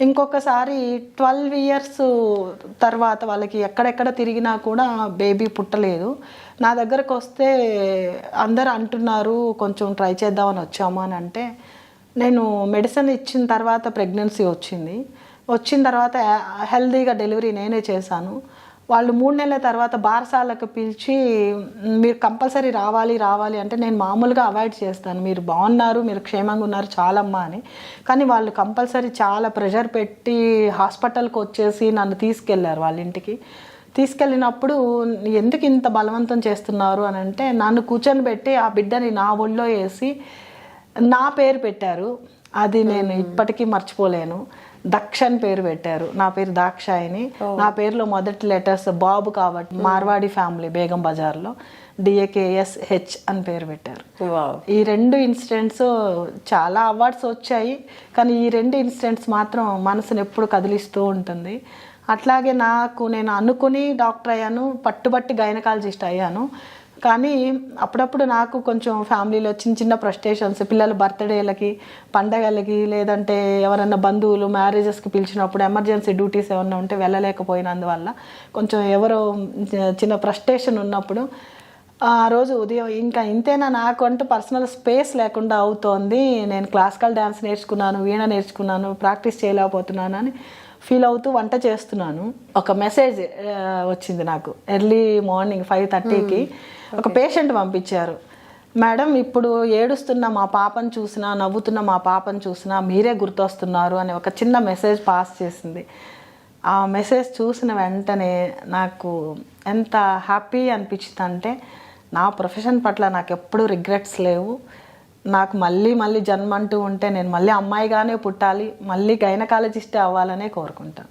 ఇంకొకసారి twelve years తర్వాత వాళ్ళకి ఎక్కడెక్కడ తిరిగినా కూడా బేబీ పుట్టలేదు. నా దగ్గరకు వస్తే అందరు అంటున్నారు కొంచెం ట్రై చేద్దామని వచ్చాము అని అంటే నేను మెడిసిన్ ఇచ్చిన తర్వాత ప్రెగ్నెన్సీ వచ్చింది. వచ్చిన తర్వాత హెల్దీగా డెలివరీ నేనే చేశాను. వాళ్ళు మూడు నెలల తర్వాత బారసాలకు పిలిచి మీరు కంపల్సరీ రావాలి రావాలి అంటే నేను మామూలుగా అవాయిడ్ చేస్తాను. మీరు బాగున్నారు మీరు క్షేమంగా ఉన్నారు చాలమ్మా అని. కానీ వాళ్ళు కంపల్సరీ చాలా ప్రెషర్ పెట్టి హాస్పిటల్కి వచ్చేసి నన్ను తీసుకెళ్ళారు వాళ్ళ ఇంటికి. తీసుకెళ్ళినప్పుడు ఎందుకు ఇంత బలవంతం చేస్తున్నారు అని అంటే నన్ను కూర్చొని పెట్టి ఆ బిడ్డని నా ఒళ్ళో వేసి నా పేరు పెట్టారు. అది నేను ఇప్పటికీ మర్చిపోలేను. దక్ష అని పేరు పెట్టారు. నా పేరు దాక్షాయిని. నా పేరులో మొదటి లెటర్స్ బాబు కాబట్టి మార్వాడి ఫ్యామిలీ బేగం బజార్లో డిఏకేఎస్ హెచ్ అని పేరు పెట్టారు. వావ్. ఈ రెండు ఇన్సిడెంట్స్ చాలా అవార్డ్స్ వచ్చాయి. కానీ ఈ రెండు ఇన్సిడెంట్స్ మాత్రం మనసును ఎప్పుడు కదిలిస్తూ ఉంటుంది. అట్లాగే నాకు నేను అనుకుని డాక్టర్ అయ్యాను. పట్టుబట్టి గైనకాలజిస్ట్ అయ్యాను. కానీ అప్పుడప్పుడు నాకు కొంచెం ఫ్యామిలీలో చిన్న చిన్న ఫ్రస్ట్రేషన్స్ పిల్లల బర్త్డేలకి పండగలకి లేదంటే ఎవరన్నా బంధువులు మ్యారేజెస్కి పిలిచినప్పుడు ఎమర్జెన్సీ డ్యూటీస్ ఏమన్నా ఉంటే వెళ్ళలేకపోయినందువల్ల కొంచెం ఎవరో చిన్న ఫ్రస్ట్రేషన్ ఉన్నప్పుడు ఆ రోజు ఉదయం ఇంకా ఇంతేనా నాకు అంటూ పర్సనల్ స్పేస్ లేకుండా అవుతోంది. నేను క్లాసికల్ డ్యాన్స్ నేర్చుకున్నాను వీణ నేర్చుకున్నాను ప్రాక్టీస్ చేయలేకపోతున్నాను అని ఫీల్ అవుతూ వంట చేస్తున్నాను. ఒక మెసేజ్ వచ్చింది నాకు. ఎర్లీ మార్నింగ్ ఫైవ్ థర్టీకి ఒక పేషెంట్ పంపించారు. మేడం ఇప్పుడు ఏడుస్తున్న మా పాపను చూసినా నవ్వుతున్న మా పాపను చూసినా మీరే గుర్తొస్తున్నారు అని ఒక చిన్న మెసేజ్ పాస్ చేసింది. ఆ మెసేజ్ చూసిన వెంటనే నాకు ఎంత హ్యాపీ అనిపించింది అంటే నా ప్రొఫెషన్ పట్ల నాకు ఎప్పుడూ రిగ్రెట్స్ లేవు. నాకు మళ్ళీ మళ్ళీ జన్మ అంటూ ఉంటే నేను మళ్ళీ అమ్మాయిగానే పుట్టాలి మళ్ళీ గైనకాలజిస్టే అవ్వాలనే కోరుకుంటాను